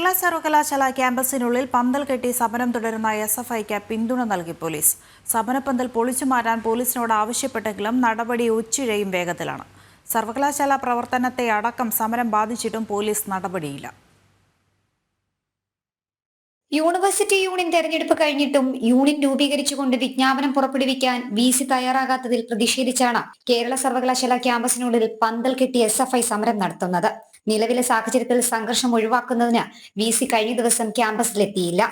കേരള സർവകലാശാല ക്യാമ്പസിനുള്ളിൽ പന്തൽ കെട്ടി സമരം തുടരുന്ന എസ് എഫ് ഐക്ക് പിന്തുണ നൽകി പോലീസ്. സമരപ്പന്തൽ പൊളിച്ചു മാറ്റാൻ പോലീസിനോട് ആവശ്യപ്പെട്ടെങ്കിലും നടപടി ഉച്ചിഴയും വേഗത്തിലാണ്. സർവകലാശാല പ്രവർത്തനത്തെ അടക്കം സമരം ബാധിച്ചിട്ടും പോലീസ് നടപടിയില്ല. യൂണിവേഴ്സിറ്റി യൂണിയൻ തെരഞ്ഞെടുപ്പ് കഴിഞ്ഞിട്ടും യൂണിയൻ രൂപീകരിച്ചുകൊണ്ട് വിജ്ഞാപനം പുറപ്പെടുവിക്കാൻ വി സി തയ്യാറാകാത്തതിൽ പ്രതിഷേധിച്ചാണ് കേരള സർവകലാശാല ക്യാമ്പസിനുള്ളിൽ പന്തൽ കെട്ടി എസ് സമരം നടത്തുന്നത്. നിലവിലെ സാഹചര്യത്തിൽ സംഘർഷം ഒഴിവാക്കുന്നതിന് വി സി കഴിഞ്ഞ ദിവസം ക്യാമ്പസിലെത്തിയില്ല.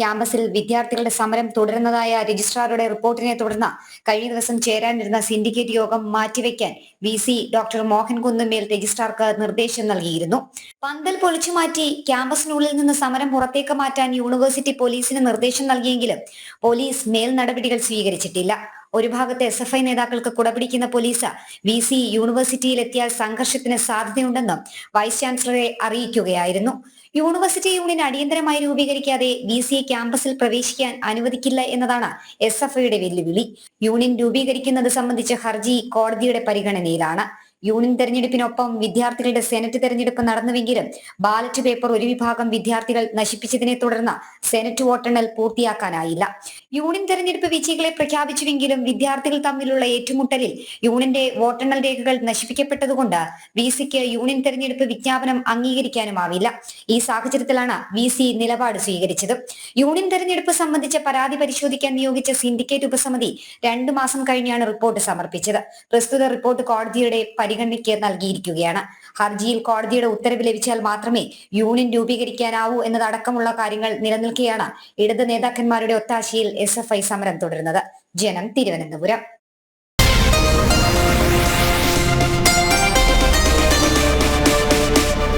ക്യാമ്പസിൽ വിദ്യാർത്ഥികളുടെ സമരം തുടരുന്നതായ രജിസ്ട്രാറുടെ റിപ്പോർട്ടിനെ തുടർന്ന് കഴിഞ്ഞ ദിവസം ചേരാനിരുന്ന സിൻഡിക്കേറ്റ് യോഗം മാറ്റിവെക്കാൻ V C doctor Mohan Kunnummal രജിസ്ട്രാർക്ക് നിർദ്ദേശം നൽകിയിരുന്നു. പന്തൽ പൊളിച്ചു മാറ്റി ക്യാമ്പസിനുള്ളിൽ നിന്ന് സമരം പുറത്തേക്ക് മാറ്റാൻ യൂണിവേഴ്സിറ്റി പോലീസിന് നിർദ്ദേശം നൽകിയെങ്കിലും പോലീസ് മേൽ നടപടികൾ സ്വീകരിച്ചിട്ടില്ല. ഒരു ഭാഗത്ത് എസ് എഫ് ഐ നേതാക്കൾക്ക് കുടപിടിക്കുന്ന പോലീസ് വി സി യൂണിവേഴ്സിറ്റിയിലെത്തിയാൽ സംഘർഷത്തിന് സാധ്യതയുണ്ടെന്നും വൈസ് ചാൻസലറെ അറിയിക്കുകയായിരുന്നു. യൂണിവേഴ്സിറ്റി യൂണിയൻ അടിയന്തരമായി രൂപീകരിക്കാതെ വി സിയെ ക്യാമ്പസിൽ പ്രവേശിക്കാൻ അനുവദിക്കില്ല എന്നതാണ് എസ് എഫ് ഐയുടെ വെല്ലുവിളി. യൂണിയൻ രൂപീകരിക്കുന്നത് സംബന്ധിച്ച ഹർജി കോടതിയുടെ പരിഗണനയിലാണ്. യൂണിയൻ തെരഞ്ഞെടുപ്പിനൊപ്പം വിദ്യാർത്ഥികളുടെ സെനറ്റ് തെരഞ്ഞെടുപ്പ് നടന്നുവെങ്കിലും ബാലറ്റ് പേപ്പർ ഒരു വിഭാഗം വിദ്യാർത്ഥികൾ നശിപ്പിച്ചതിനെ തുടർന്ന് സെനറ്റ് വോട്ടെണ്ണൽ പൂർത്തിയാക്കാനായില്ല. യൂണിയൻ തെരഞ്ഞെടുപ്പ് വിജയികളെ പ്രഖ്യാപിച്ചുവെങ്കിലും വിദ്യാർത്ഥികൾ തമ്മിലുള്ള ഏറ്റുമുട്ടലിൽ യൂണിയന്റെ വോട്ടെണ്ണൽ രേഖകൾ നശിപ്പിക്കപ്പെട്ടതുകൊണ്ട് വി സിക്ക് യൂണിയൻ തെരഞ്ഞെടുപ്പ് വിജ്ഞാപനം അംഗീകരിക്കാനുമാവില്ല. ഈ സാഹചര്യത്തിലാണ് വി സി നിലപാട് സ്വീകരിച്ചത്. യൂണിയൻ തെരഞ്ഞെടുപ്പ് സംബന്ധിച്ച പരാതി പരിശോധിക്കാൻ നിയോഗിച്ച സിൻഡിക്കേറ്റ് ഉപസമിതി രണ്ടു മാസം കഴിഞ്ഞാണ് റിപ്പോർട്ട് സമർപ്പിച്ചത്. പ്രസ്തുത റിപ്പോർട്ട് കോടതിയുടെ പരിഗണനയ്ക്ക് നൽകിയിരിക്കുകയാണ്. ഹർജിയിൽ കോടതിയുടെ ഉത്തരവ് ലഭിച്ചാൽ മാത്രമേ യൂണിയൻ രൂപീകരിക്കാനാവൂ എന്നതടക്കമുള്ള കാര്യങ്ങൾ നിലനിൽക്കെയാണ് ഇടത് നേതാക്കന്മാരുടെ ഒത്താശയിൽ എസ് എഫ് ഐ സമരം തുടരുന്നത്. ജനം തിരുവനന്തപുരം.